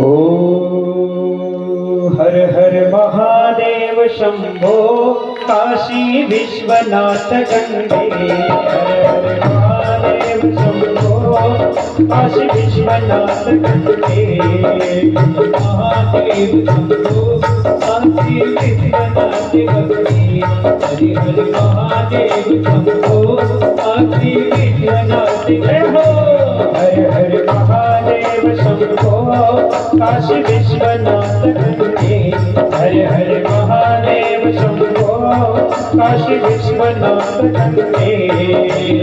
ओ हर हर महादेव शंभो। काशी विश्वनाथ गंगे। हर महादेव शंभो काशी विश्वनाथ गंगे महादेव शंभो। काशी विश्वनाथ गंगे। हरि हर महादेव शंभो। काशी विश्वनाथ गंगे। हर हर महादेव शंभो। काशी विश्वनाथ गंगे हरे हर महादेव शंभो। काशी विश्वनाथ गंगे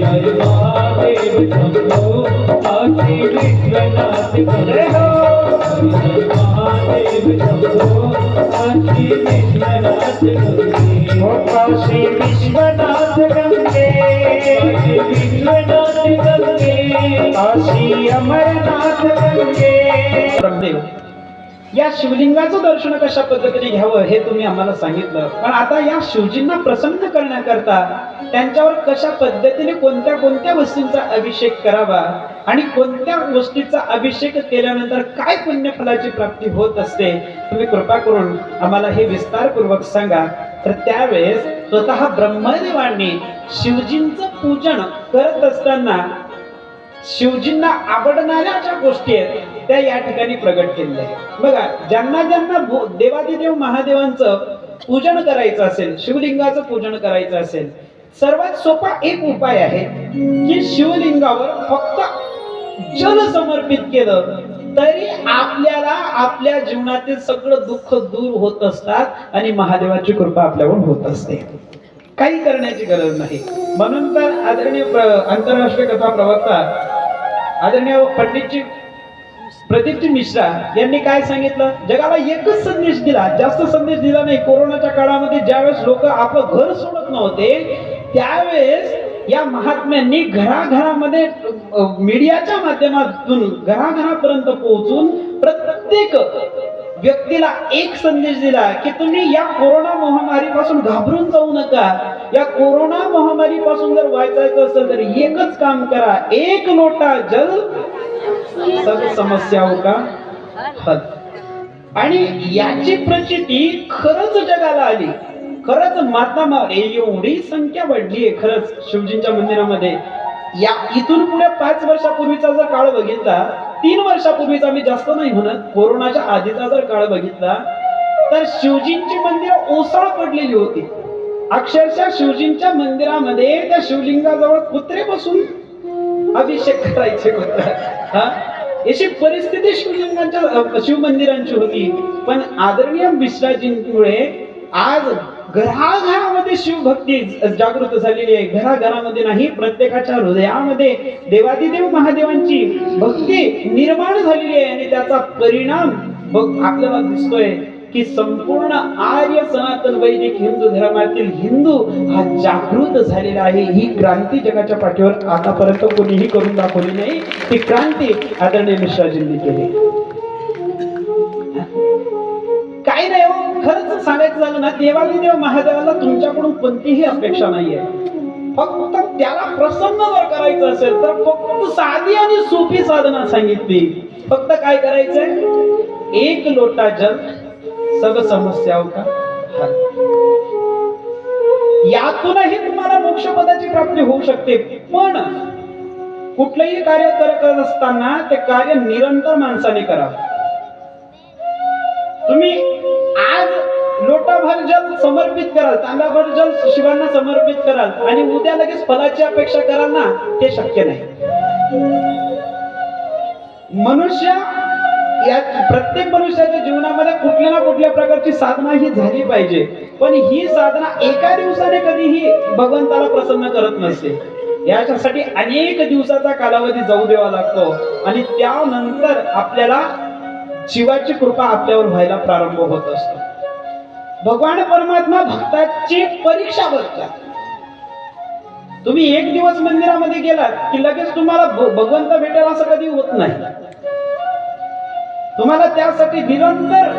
हर महादेव शंभो। काशी विश्वनाथ गंगे हो महादेव शंभो। काशी विश्वनाथ गंगे हो काशी विश्वनाथ गंगे। विश्वनाथ गंगे काशी अमरनाथ ब्रह्मदेव या शिवलिंगाचं दर्शन कशा पद्धतीने घ्यावं हे तुम्ही आम्हाला सांगितलं. पण आता या शिवजींना प्रसन्न करण्याकरता त्यांच्यावर कशा पद्धतीने कोणत्या कोणत्या वस्तूंचा अभिषेक करावा आणि कोणत्या गोष्टीचा अभिषेक केल्यानंतर काय पुण्यफलाची प्राप्ती होत असते तुम्ही कृपा करून आम्हाला हे विस्तारपूर्वक सांगा. तर त्यावेळेस स्वतः ब्रह्मदेवांनी शिवजींचं पूजन करत असताना शिवजींना आवडणाऱ्या ज्या गोष्टी आहेत त्या या ठिकाणी प्रगट केलेल्या आहेत. बघा ज्यांना ज्यांना देवादिदेव महादेवांचं पूजन करायचं असेल शिवलिंगाचं पूजन करायचं असेल सर्वात सोपा एक उपाय आहे की शिवलिंगावर फक्त जल समर्पित केलं तरी आपल्याला आपल्या जीवनातील सगळं दुःख दूर होत असतात आणि महादेवाची कृपा आपल्यावर होत असते. काही करण्याची गरज नाही. म्हणून तर आदरणीय प्र- आंतरराष्ट्रीय कथा प्रवक्ता आदरणीय पंडितजी प्रदीपजी मिश्रा यांनी काय सांगितलं? जगाला एकच संदेश दिला. जास्त संदेश दिला नाही. कोरोनाच्या काळामध्ये ज्यावेळेस लोक आपलं घर सोडत नव्हते त्यावेळेस या महात्म्यांनी घराघरामध्ये मीडियाच्या माध्यमातून घराघरापर्यंत पोहोचून प्रत्येक व्यक्तीला एक संदेश दिला की तुम्ही या कोरोना महामारीपासून घाबरून जाऊ नका. या कोरोना महामारीपासून जर वाचायचं असेल तर एकच काम करा. एक लोटा जल. सर्व समस्या हो का? हल आणि याची प्रचिती खरंच जगाला आली. खरंच माता मा- एवढी संख्या वाढली आहे खरंच शिवजींच्या मंदिरामध्ये. या इथून पुढे पाच वर्षापूर्वीचा जर काळ बघितला तीन वर्षापूर्वीचा मी जास्त नाही म्हणत कोरोनाच्या आधीचा जर काळ बघितला तर शिवजींची मंदिर ओसाळ पडलेली होती. अक्षरशः शिवजींच्या मंदिरामध्ये त्या शिवलिंगाजवळ कुत्रे बसून अभिषेक करायचे हा? अशी परिस्थिती शिवलिंगांच्या शिवमंदिरांची होती. पण आदरणीय मिश्राजींमुळे आज घराघरामध्ये शिवभक्ती जागृत झालेली आहे. घराघरामध्ये नाही प्रत्येकाच्या हृदयामध्ये देवादिदेव महादेवांची भक्ती निर्माण झालेली आहे आणि त्याचा परिणाम आपल्याला दिसतोय की संपूर्ण आर्य सनातन वैदिक हिंदू धर्मातील हिंदू हा जागृत झालेला आहे. ही क्रांती जगाच्या पाठीवर आतापर्यंत कोणीही करून दाखवली नाही. ती क्रांती आदरणीय मिश्राजींनी केली. काय खरंच सांगायचं झालं ना देवादिदेव महादेवाला तुमच्याकडून कोणतीही अपेक्षा नाहीये. फक्त त्याला प्रसन्न जर करायचं असेल तर फक्त साधी आणि सोपी साधना सांगितली. फक्त काय करायचंय? एक लोटा जल सग समस्या होता यातूनही तुम्हाला मोक्ष पदाची प्राप्ती होऊ शकते पण कुठलंही कार्य करत असताना ते कार्य निरंतर माणसाने करावं. तुम्ही आज लोटाभर जल समर्पित कराल तांब्याभर जल शिवांना समर्पित कराल आणि उद्या लगेच फलाची अपेक्षा कराल ना ते शक्य नाही. मनुष्य या प्रत्येक मनुष्याच्या जीवनामध्ये कुठल्या ना कुठल्या प्रकारची साधना ही झाली पाहिजे. पण ही साधना एका दिवसाने कधीही भगवंताला प्रसन्न करत नसते. याच्यासाठी अनेक दिवसाचा कालावधी जाऊ द्यावा लागतो. आणि त्यानंतर आपल्याला शिवाची कृपा आपल्यावर व्हायला प्रारंभ होत असतो. भगवान परमात्मा भक्ताची परीक्षा बघतात. तुम्ही एक दिवस मंदिरामध्ये गेलात की लगेच तुम्हाला भगवंत भेटेल असं कधी होत नाही. तुम्हाला त्यासाठी निरंतर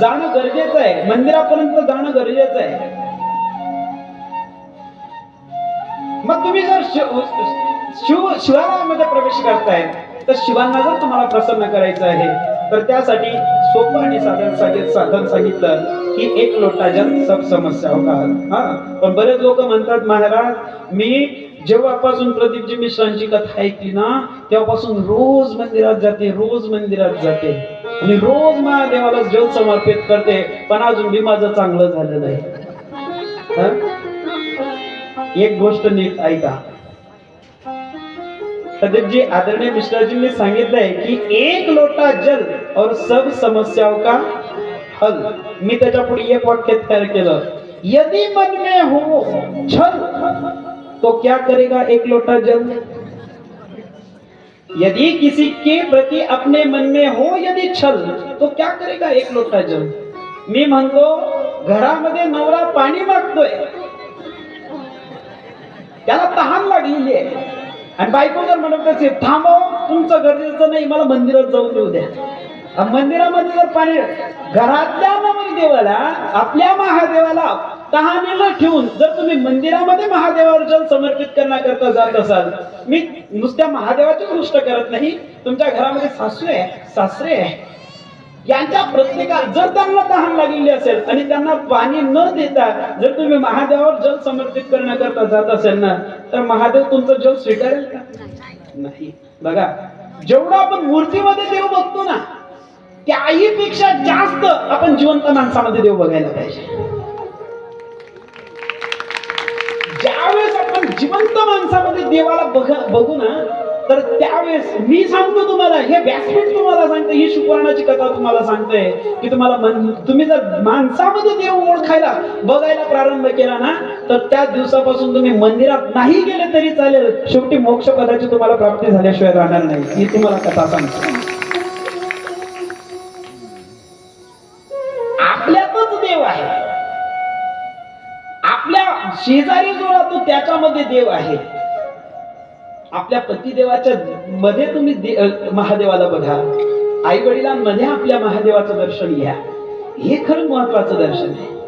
जाणं गरजेचं आहे. मंदिरापर्यंत जाणं गरजेचं आहे. मग तुम्ही जर शिव शिव शिवालयामध्ये प्रवेश करताय तर शिवांना जर तुम्हाला प्रसन्न करायचं आहे तर त्यासाठी सोपं आणि साधन साधन सांगितलं की एक लोटा जल सब समस्या का हा. पण बरेच लोक म्हणतात महाराज मी जेव्हापासून प्रदीपजी मिश्रांची कथा ऐकली ना तेव्हापासून रोज मंदिरात जाते रोज मंदिरात जाते. आणि रोज महादेवाला जल समर्पित करते पण अजून बी माझं चांगलं झालं नाही. एक गोष्ट नीट ऐका. प्रदीपजी आदरणीय मिश्राजींनी सांगितलंय की एक लोटा जल और सब समस्याओं का हल. मी त्याच्या पुढे एक वाक्य तयार केलं. यदि मन में हो छल तो क्या करेगा एक लोटा जल? यदि किसी के प्रति अपने मन में हो यदि छल तो क्या करेगा एक लोटा जल? मी म्हणतो, घरामध्ये नवरा पाणी मागतोय. त्याला तहान लागलेली आहे. आणि बायको जर म्हणत असेल थांबव हो, तुमचं गरजेचं नाही मला मंदिरात जाऊन देऊ द्या. मंदिरामध्ये जर पाणी घरातल्या देवाला आपल्या महादेवाला तहानेला ठेवून जर तुम्ही मंदिरामध्ये महादेवावर जल समर्पित करण्याकरता जात असाल मी नुसत्या महादेवाची गोष्ट करत नाही तुमच्या घरामध्ये सासू आहे सासरे आहे यांच्या प्रत्येका जर त्यांना तहान लागलेली असेल आणि त्यांना पाणी न देता जर तुम्ही महादेवावर जल समर्पित करण्याकरता जात असेल ना तर महादेव तुमचं जल स्वीकारेल का? नाही. बघा जेवढं आपण मूर्तीमध्ये देव बघतो ना त्याही पेक्षा जास्त आपण जिवंत माणसामध्ये देव बघायला पाहिजे. ज्यावेळेस आपण जिवंत माणसामध्ये देवाला बघ बघू ना तर त्यावेळेस मी सांगतो तुम्हाला हे व्यासपीठ तुम्हाला सांगते ही शिवपुराणाची कथा तुम्हाला सांगते की तुम्हाला मन तुम्ही जर माणसामध्ये देव ओळखायला बघायला प्रारंभ केला ना तर त्या दिवसापासून तुम्ही मंदिरात नाही गेले तरी चालेल. शेवटी मोक्ष पदाची तुम्हाला प्राप्ती झाल्याशिवाय राहणार नाही. ही तुम्हाला कथा सांगतो. आपल्यातच देव आहे. आपल्या शेजारी जो राहतो त्याच्यामध्ये देव आहे. आपल्या पतिदेवाच्या मध्ये तुम्ही दे- महादेवाला बघा. आई वडिलांमध्ये आपल्या महादेवाचं दर्शन घ्या. हे खरं महत्वाचं दर्शन आहे.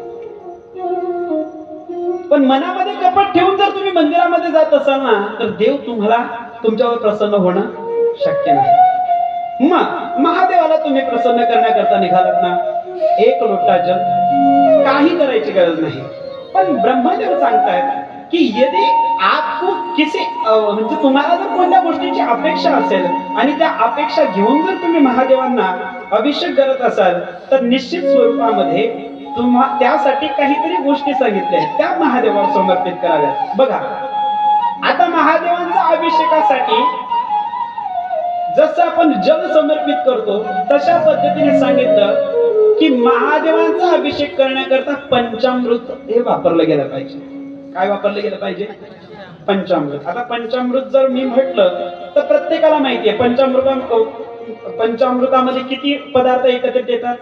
पण मनामध्ये कपट ठेवून जर तुम्ही मंदिरामध्ये जात असाल ना तर देव तुम्हाला तुमच्यावर प्रसन्न होणं शक्य नाही. मग महादेवाला तुम्ही प्रसन्न करण्याकरता निघालात ना. एक लोटा जग काही करायची गरज नाही. पण ब्रह्मदेव सांगतायत की यदि आपको किसी म्हणजे तुम्हाला जर कोणत्या गोष्टीची अपेक्षा असेल आणि त्या अपेक्षा घेऊन जर तुम्ही महादेवांना अभिषेक करत असाल तर निश्चित स्वरूपामध्ये तुम्हा त्यासाठी काहीतरी गोष्टी सांगितल्या आहेत. त्या महादेवावर समर्पित कराव्यात. बघा आता महादेवांच्या अभिषेकासाठी जसं आपण जल समर्पित करतो तशा पद्धतीने सांगितलं की महादेवांचा अभिषेक करण्याकरता पंचामृत हे वापरलं गेलं पाहिजे. काय वापरलं गेलं पाहिजे? पंचामृत. आता पंचामृत जर मी म्हटलं तर प्रत्येकाला माहिती आहे पंचामृता पंचामृतामध्ये किती पदार्थ एकत्रित येतात?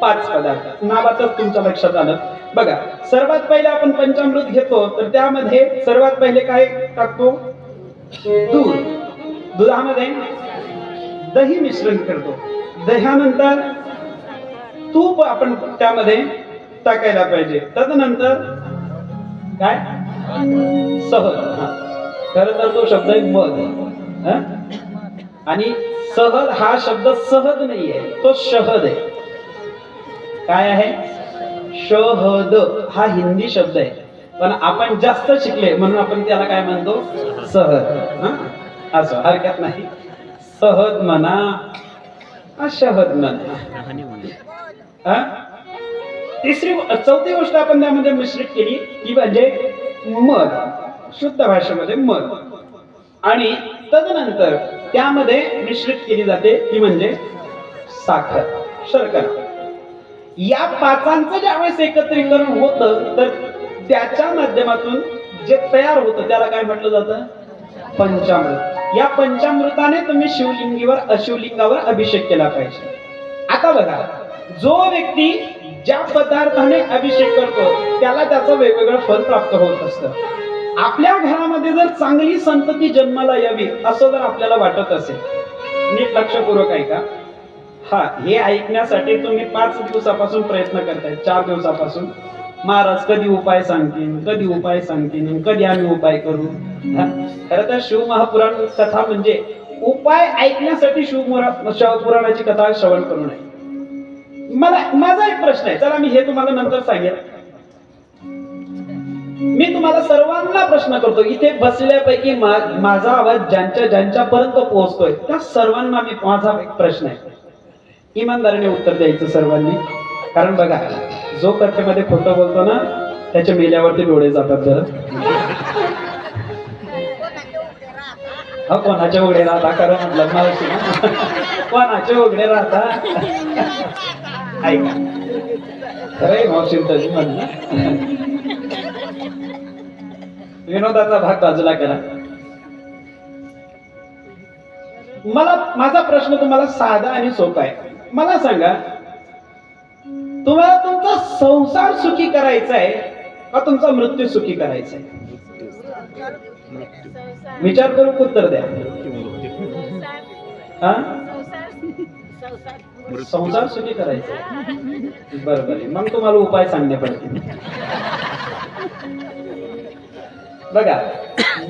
पाच पदार्थ. नावाचं तुमच्या लक्षात आलं. बघा सर्वात पहिले आपण पंचामृत घेतो तर त्यामध्ये सर्वात पहिले काय टाकतो? दूध. दुधामध्ये दही मिश्रण करतो. दह्यानंतर तूप आपण त्यामध्ये टाकायला पाहिजे. तदनंतर काय? सहज खर खरं तर तो शब्द आहे मध. आणि सहज हा शब्द सहज नाही आहे तो शहद आहे. काय आहे? शहद. हा हिंदी शब्द आहे. पण आपण जास्त शिकले म्हणून आपण त्याला काय म्हणतो? सहज. हा? असं हरकत नाही. सहज म्हणा शहद म्हणा. तिसरी चौथी गोष्ट आपण त्यामध्ये मिश्रित केली ती म्हणजे मध. शुद्ध भाषेमध्ये मध. आणि तदनंतर त्यामध्ये मिश्रित केली जाते ती म्हणजे साखर शर्करा. या पाचांचं ज्यावेळेस एकत्रीकरण होतं तर त्याच्या माध्यमातून जे तयार होतं त्याला काय म्हटलं जातं? पंचामृत. या पंचामृताने तुम्ही शिवलिंगीवर अशिवलिंगावर अभिषेक केला पाहिजे. आता बघा जो व्यक्ती ज्या पदार्थाने अभिषेक करतो त्याला त्याचं वेगवेगळं फल प्राप्त होत असतं. आपल्या घरामध्ये जर चांगली संतती जन्माला यावी असं जर आपल्याला वाटत असेल नीट लक्षपूर्वक ऐका. हा हे ऐकण्यासाठी तुम्ही पाच दिवसापासून प्रयत्न करताय चार दिवसापासून. महाराज कधी उपाय सांगतील कधी उपाय सांगतील कधी आम्ही उपाय करू? खरं तर शिव महापुराण कथा म्हणजे उपाय ऐकण्यासाठी शिवपुरा शिवपुराणाची कथा श्रवण करू नये. मला माझा एक प्रश्न आहे. चला मी हे तुम्हाला नंतर सांगेल मी तुम्हाला सर्वांना प्रश्न करतो. इथे बसल्यापैकी माझा आवाज ज्यांच्या ज्यांच्यापर्यंत पोहोचतोय त्या सर्वांना मी माझा एक प्रश्न आहे. इमानदारीने उत्तर द्यायचं सर्वांनी. कारण बघा जो कथेमध्ये खोटं बोलतो ना त्याच्या मेल्यावरती डोळे जातात जरा हा कोणाचे उघडे राहता? खरं म्हटलं कोणाच्या कोणाचे उघडे राहता? खरंय विनोदाचा भाग बाजूला करा. मला माझा प्रश्न तुम्हाला साधा आणि सोपा आहे. मला सांगा तुम्हाला तुमचा संसार सुखी करायचा आहे का तुमचा मृत्यू सुखी करायचा आहे? विचार करून उत्तर द्या. हा? संसार सुखी करायचा. बरं मग तुम्हाला उपाय सांगणे पडतील. बघा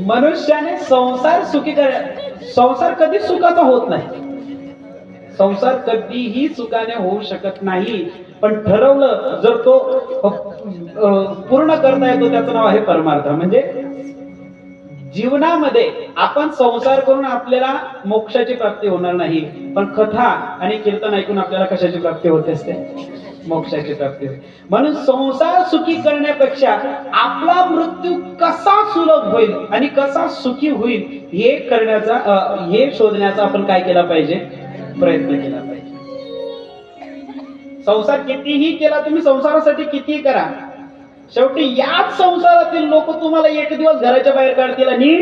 मनुष्याने संसार सुखी कर संसार कधी सुखाचा होत नाही? संसार कधीही सुखाने होऊ शकत नाही. पण ठरवलं जर तो पूर्ण करता येतो त्याचं नाव आहे परमार्थ. म्हणजे जीवनामध्ये आपण संसार करून आपल्याला मोक्षाची प्राप्ती होणार नाही. पण कथा आणि कीर्तन ऐकून आपल्याला कशाची प्राप्ती होते असते? मोक्षाची प्राप्ती होते. म्हणून संसार सुखी करण्यापेक्षा आपला मृत्यू कसा सुलभ होईल आणि कसा सुखी होईल हे करण्याचा हे शोधण्याचा आपण काय केला पाहिजे? प्रयत्न केला पाहिजे. संसार कितीही केला तुम्ही संसारासाठी कितीही करा शेवटी याच संसारातील लोक तुम्हाला एक दिवस घराच्या बाहेर काढतील आणि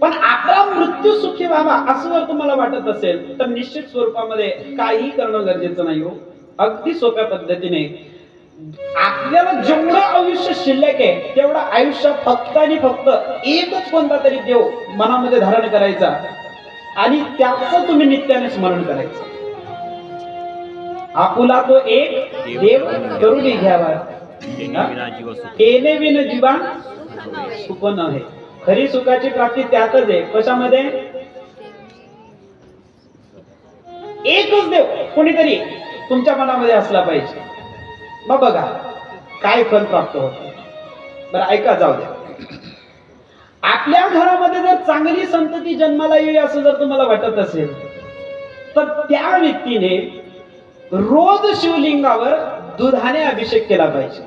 पण आपला मृत्यू सुखी व्हावा असं जर तुम्हाला वाटत असेल तर निश्चित स्वरूपामध्ये काही करणं गरजेचं नाही हो. अगदी सोप्या पद्धतीने. आपल्याला जेवढं आयुष्य शिल्लक आहे तेवढं आयुष्य फक्त आणि फक्त एकच कोणता तरी देव मनामध्ये धारण करायचा. आणि त्याचं तुम्ही नित्याने स्मरण करायचं. आपुला तो एक देव करून घ्यावा. विना विन जीवा सुख नव्हे खरी सुखाची प्राप्ती त्यातच आहे. कशामध्ये? एकच देव कोणीतरी तुमच्या मनामध्ये असला पाहिजे. मग बघा काय फल प्राप्त होत? बरं ऐका जाऊ द्या. आपल्या घरामध्ये जर चांगली संतती जन्माला येईल असं जर तुम्हाला वाटत असेल तर त्या व्यक्तीने रोज शिवलिंगावर दुधाने अभिषेक केला पाहिजे.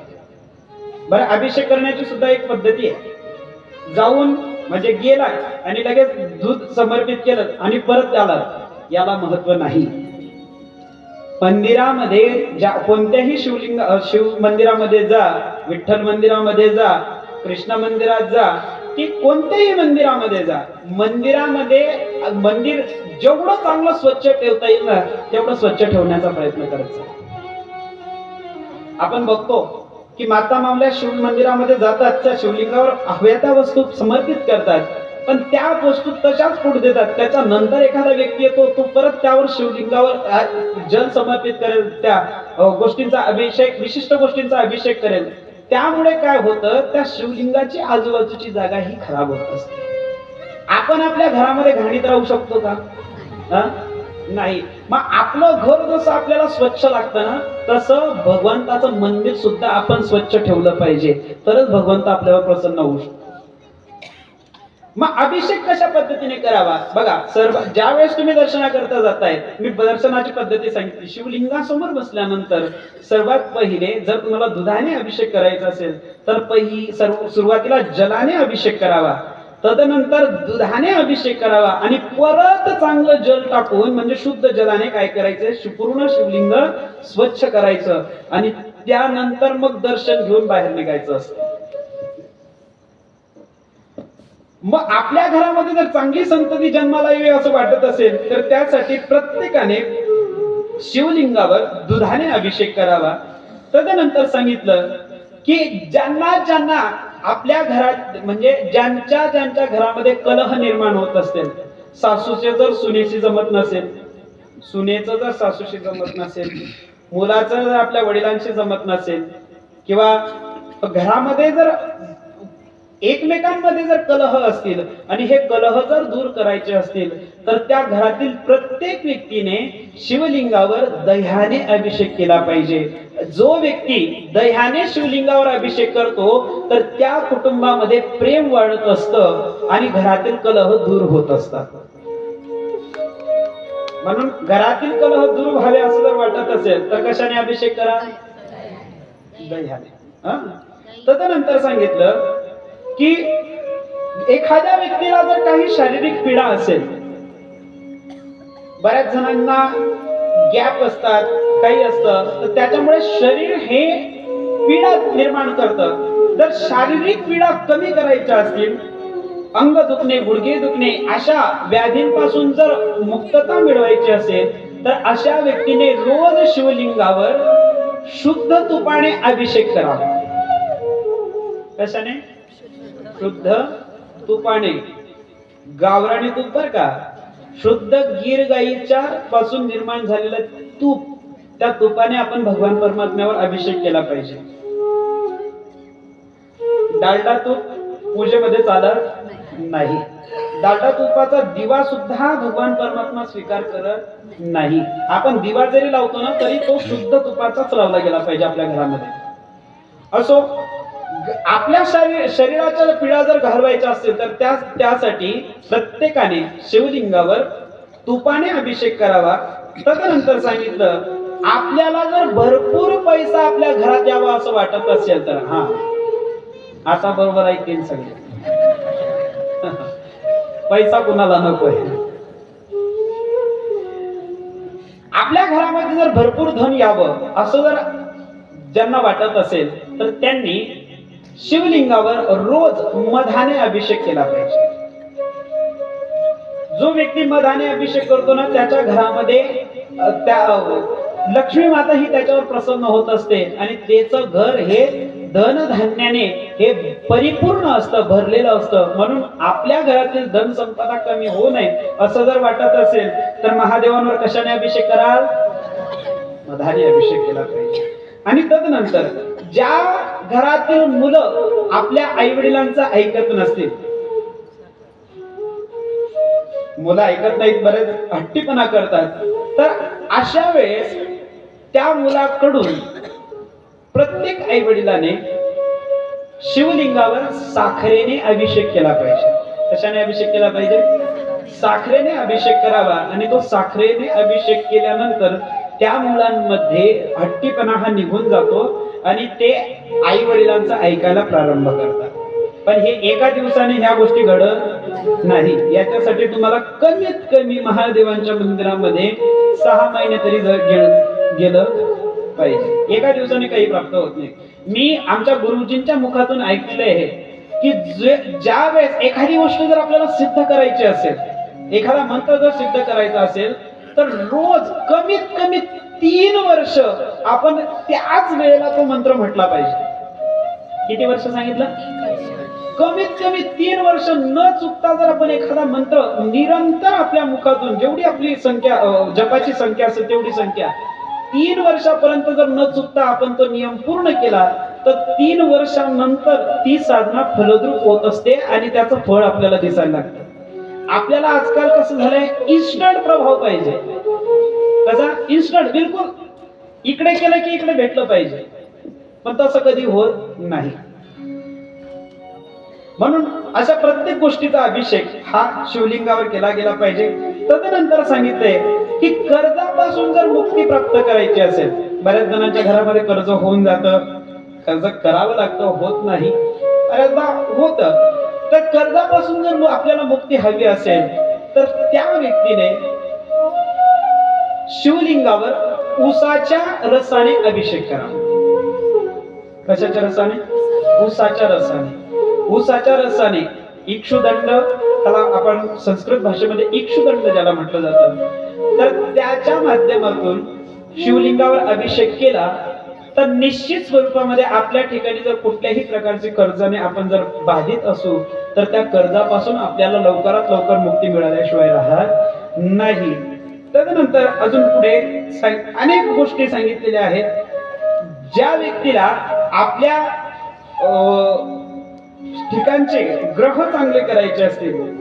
बरं अभिषेक करण्याची सुद्धा एक पद्धती आहे. जाऊन म्हणजे गेला आणि लगेच दूध समर्पित केलं आणि परत आला याला महत्त्व नाही. मंदिरामध्ये ज्या कोणत्याही शिवलिंग शिव मंदिरामध्ये जा विठ्ठल मंदिरामध्ये जा कृष्ण मंदिरात जा की कोणत्याही मंदिरामध्ये जा. मंदिरामध्ये मंदिर जेवढं चांगलं स्वच्छ ठेवता येईल ना तेवढं स्वच्छ ठेवण्याचा प्रयत्न करायचा. आपण बघतो की माता मामल्या शिव मंदिरामध्ये जातात त्या शिवलिंगावर हव्या त्या वस्तू समर्पित करतात. पण त्या वस्तू तशाच फूट देतात. त्याच्या नंतर एखादा व्यक्ती येतो तो परत त्यावर शिवलिंगावर जल समर्पित करेल त्या गोष्टींचा अभिषेक विशिष्ट गोष्टींचा अभिषेक करेल. त्यामुळे काय होतं त्या शिवलिंगाची आजूबाजूची जागा ही खराब होत असते. आपण आपल्या घरामध्ये घाणीत राहू शकतो का? नाही. मग आपलं घर जसं आपल्याला स्वच्छ लागतं ना तसं भगवंताचं मंदिर सुद्धा आपण स्वच्छ ठेवलं पाहिजे. तरच भगवंत आपल्यावर प्रसन्न होऊ शकतो. मग अभिषेक कशा पद्धतीने करावा? बघा सर्व ज्या वेळेस तुम्ही दर्शनाकरता जाताय मी दर्शनाची पद्धती सांगितली शिवलिंगासमोर बसल्यानंतर सर्वात पहिले जर तुम्हाला दुधाने अभिषेक करायचा असेल तर पहिली सर्व सुरुवातीला जलाने अभिषेक करावा. तदनंतर दुधाने अभिषेक करावा आणि परत चांगलं जल टाकून म्हणजे शुद्ध जलाने काय करायचं? शि- पूर्ण शिवलिंग स्वच्छ करायचं आणि त्यानंतर मग दर्शन घेऊन बाहेर निघायचं असतं. मग आपल्या घरामध्ये जर चांगली संतती जन्माला येईल असं वाटत असेल तर त्यासाठी प्रत्येकाने शिवलिंगावर दुधाने अभिषेक करावा. तदनंतर सांगितलं की ज्यांना ज्यांना आपल्या घरात म्हणजे ज्यांच्या ज्यांच्या घरामध्ये कलह निर्माण होत असेल सासूचे जर सुनेशी जमत नसेल सुनेचं जर सासूशी जमत नसेल मुलाचं जर आपल्या वडिलांशी जमत नसेल किंवा घरामध्ये जर एकमेकांमध्ये जर कलह असतील आणि हे कलह जर दूर करायचे असतील तर त्या घरातील प्रत्येक व्यक्तीने शिवलिंगावर दह्याने अभिषेक केला पाहिजे. जो व्यक्ती दह्याने शिवलिंगावर अभिषेक करतो तर त्या कुटुंबामध्ये प्रेम वाढत असतं आणि घरातील कलह दूर होत असतात. म्हणून घरातील कलह दूर व्हावे असं जर वाटत असेल तर कशाने अभिषेक करा? दह्याने. तदनंतर सांगितलं की एखाद्या व्यक्तीला जर काही शारीरिक पीडा असेल बऱ्याच जणांना गॅप असतात काही असतं तर त्याच्यामुळे शरीर हे पीडा निर्माण करतं. जर शारीरिक पीडा कमी करायच्या असतील अंग दुखणे गुडघे दुखणे अशा व्याधींपासून जर मुक्तता मिळवायची असेल तर अशा व्यक्तीने रोज शिवलिंगावर शुद्ध तुपाने अभिषेक करावा. कशाने? शुद्ध तुपाने. गावराने तूप बर का? शुद्ध गीर गाईच्या पासून निर्माण झालेलं तूप त्या तुपाने आपण भगवान परमात्म्यावर अभिषेक केला पाहिजे. डालडा तूप पूजेमध्ये चालत नाही. डालडा तुपाचा दिवा सुद्धा भगवान परमात्मा स्वीकार करत नाही. आपण दिवा जरी लावतो ना तरी तो शुद्ध तुपाचाच लावला गेला पाहिजे आपल्या घरामध्ये. असो आपल्या शरीर शरीराच्या पिढा जर घालवायच्या असेल तर त्या त्यासाठी प्रत्येकाने शिवलिंगावर तुपाने अभिषेक करावा. तदनंतर सांगितलं आपल्याला जर भरपूर पैसा आपल्या घरात यावा असं वाटत असेल तर हा. आता बरोबर ऐकतील सगळे. पैसा कुणाला नकोय. आपल्या घरामध्ये जर भरपूर धन यावं असं जर ज्यांना वाटत असेल तर त्यांनी शिवलिंगावर रोज मधाने अभिषेक केला पाहिजे. जो व्यक्ती मधाने अभिषेक करतो ना त्याच्या घरामध्ये त्या लक्ष्मी माता ही त्याच्यावर प्रसन्न होत असते. आणि त्याचं घर हे धनधान्याने हे परिपूर्ण असतं भरलेलं असतं. म्हणून आपल्या घरातील धन संपदा कमी होऊ नये असं जर वाटत असेल तर महादेवांवर कशाने अभिषेक कराल? मधाने अभिषेक केला पाहिजे. आणि तदनंतर ज्या घरातील मुलं आपल्या आई वडिलांचं ऐकत नसतील. मुलं ऐकत नाहीत बरेच हट्टीपणा करतात. तर अशा वेळेस त्या मुलाकडून प्रत्येक आई वडिलाने शिवलिंगावर साखरेने अभिषेक केला पाहिजे. कशाने अभिषेक केला पाहिजे? साखरेने अभिषेक करावा आणि तो साखरेने अभिषेक केल्यानंतर त्या मुलांमध्ये हट्टीपणा हा निघून जातो आणि ते आई वडिलांचा ऐकायला प्रारंभ करतात. पण हे एका दिवसाने ह्या गोष्टी घडत नाही. याच्यासाठी तुम्हाला कमीत कमी महादेवांच्या मंदिरामध्ये सहा महिने तरी जर गेलं पाहिजे. एका दिवसाने काही प्राप्त होत नाही. मी आमच्या गुरुजींच्या मुखातून ऐकलेलं आहे की जे ज्या वेळेस एखादी गोष्ट जर आपल्याला सिद्ध करायची असेल एखादा मंत्र जर सिद्ध करायचा असेल तर रोज कमीत कमी तीन वर्ष आपण त्याच वेळेला तो मंत्र म्हटला पाहिजे. किती वर्ष सांगितलं? कमीत कमी तीन वर्ष न चुकता जर आपण एखादा मंत्र निरंतर आपल्या मुखातून जेवढी आपली संख्या जपाची संख्या असेल तेवढी संख्या तीन वर्षापर्यंत जर न चुकता आपण तो नियम पूर्ण केला तर तीन वर्षांनंतर ती साधना फलद्रूप होत असते आणि त्याचं फळ आपल्याला दिसायला लागतं. आपल्याला आजकाल कसं झालंय? इन्स्टंट प्रभाव पाहिजे. कसा? इन्स्टंट बिलकुल. इकडे केलं की इकडे भेटलं पाहिजे. पण तसं कधी होत नाही. म्हणून अशा प्रत्येक गोष्टीचा अभिषेक हा शिवलिंगावर केला गेला पाहिजे. तदनंतर सांगितले की कर्जापासून जर मुक्ती प्राप्त करायची असेल बऱ्याच जणांच्या घरामध्ये कर्ज होऊन जातं. कर्ज करावं लागतं होत नाही. बऱ्याचदा होत. तर कर्जापासून जर आपल्याला मुक्ती हवी असेल तर त्या व्यक्तीने शिवलिंगावर उसाच्या रसाने अभिषेक करावा. कशाच्या रसाने? उसाच्या रसाने. उसाच्या रसाने इक्षुदंड त्याला आपण संस्कृत भाषेमध्ये इक्षुदंड ज्याला म्हटलं जातं. तर त्याच्या माध्यमातून शिवलिंगावर अभिषेक केला तर निश्चित स्वरूपामध्ये आपल्या ठिकाणी जर कुठल्याही प्रकारचे कर्जाने आपण जर बाधित असू तर त्या कर्जापासून आपल्याला लवकरात लवकर मुक्ती मिळाल्याशिवाय राहत नाही. तदनंतर अजून पुढे सांग- अनेक गोष्टी सांगितलेल्या आहेत. ज्या व्यक्तीला आपल्या ठिकाणचे ग्रह चांगले करायचे असतील.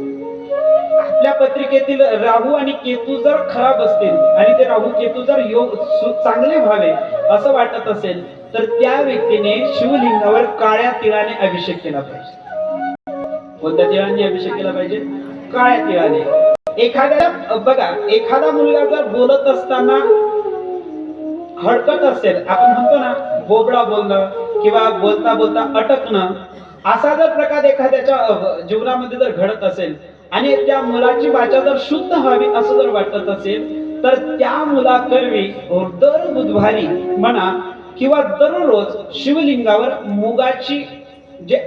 आपल्या पत्रिकेतील राहू आणि केतू जर खराब असतील आणि ते राहू केतू जर योग सु- चांगले व्हावे असं वाटत असेल तर त्या व्यक्तीने शिवलिंगावर काळ्या तिळाने अभिषेक केला पाहिजे. कोणत्या तिळाने अभिषेक केला पाहिजे? काळ्या तिळाने. एखाद्या बघा एखादा मुलगा जर बोलत असताना हडकत असेल आपण म्हणतो ना बोबडा बोलणं किंवा बोलता बोलता अटकणं असा जर प्रकार एखाद्याच्या जीवनामध्ये जर घडत असेल आणि त्या मुलाची वाचा जर शुद्ध व्हावी असं जर वाटत असेल तर त्या मुलाकरवी दर बुधवारी म्हणा किंवा दररोज शिवलिंगावर मुगाची जे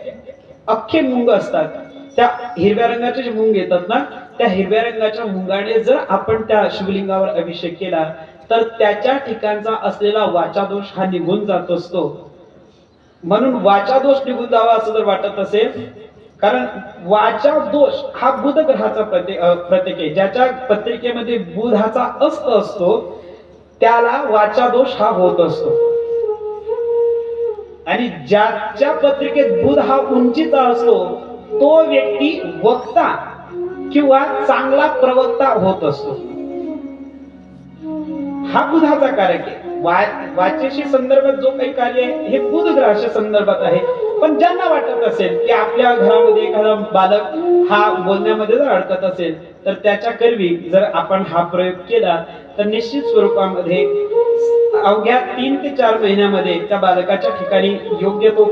अख्खे मुंग असतात त्या हिरव्या रंगाचे जे मुंग येतात ना त्या हिरव्या रंगाच्या मुंगाने जर आपण त्या शिवलिंगावर अभिषेक केला तर त्याच्या ठिकाणचा असलेला वाचा दोष हा निघून जात असतो. म्हणून वाचादोष निघून जावा असं जर वाटत असेल कारण वाचा दोष हा बुध ग्रहाचा प्रतीक प्रतीक आहे. ज्याच्या पत्रिकेमध्ये बुधाचा अस्त असतो त्याला वाचा दोष हा होत असतो. आणि ज्याच्या पत्रिकेत बुध हा उंचीचा असतो तो व्यक्ती वक्ता किंवा चांगला प्रवक्ता होत असतो. हा बुधाचा कारक आहे. वा- वाचेशी संदर्भात जो काही कार्य आहे हे बुधग्रहाच्या संदर्भात आहे. पण ज्यांना वाटत असेल की आपल्या घरामध्ये एखादा बालक हा बोलण्यामध्ये जर अडकत असेल तर त्याच्या करवी जर आपण हा प्रयोग केला तर निश्चित स्वरूपामध्ये अवघ्या तीन ते चार महिन्यामध्ये त्या बालकाच्या ठिकाणी योग्य तो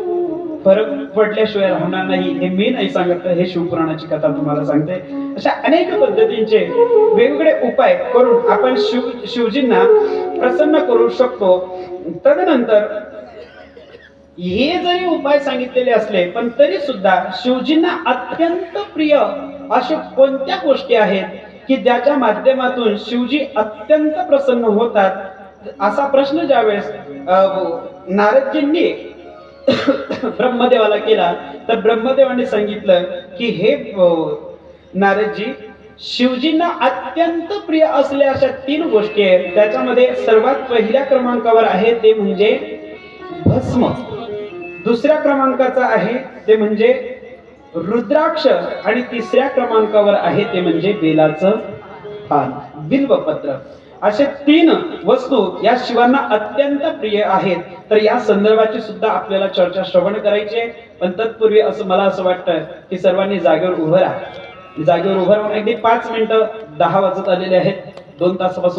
फरक पडल्याशिवाय राहणार नाही हे मी नाही सांगत हे शिवपुराणाची कथा तुम्हाला सांगते. अशा अनेक पद्धतींचे वेगवेगळे उपाय करून आपण शिव शिवजींना प्रसन्न करू शकतो. तदनंतर हे जरी उपाय सांगितलेले असले पण तरी सुद्धा शिवजींना अत्यंत प्रिय अशा कोणत्या गोष्टी आहेत की ज्याच्या माध्यमातून शिवजी अत्यंत प्रसन्न होतात? असा प्रश्न ज्यावेळेस अं, नारदजींनी ब्रह्मदेवाला केला तर ब्रह्मदेवाने सांगितलं की हे नारदजी शिवजींना अत्यंत प्रिय असलेल्या अशा तीन गोष्टी आहेत. त्याच्यामध्ये सर्वात पहिल्या क्रमांकावर आहे ते म्हणजे भस्म. दुसऱ्या क्रमांकाचा आहे ते म्हणजे रुद्राक्ष आणि तिसऱ्या क्रमांकावर आहे ते म्हणजे बेलाचं पान बिल्वपत्र. असे तीन वस्तू या शिवांना अत्यंत प्रिय आहेत. तर या संदर्भाची सुद्धा आपल्याला चर्चा श्रवण करायची पण तत्पूर्वी असं मला असं वाटतं की सर्वांनी जागेवर उभं राहा. जागेवर उभं राहून अगदी पाच मिनिटं दहा वाजत आलेले आहेत. दोन तासापासून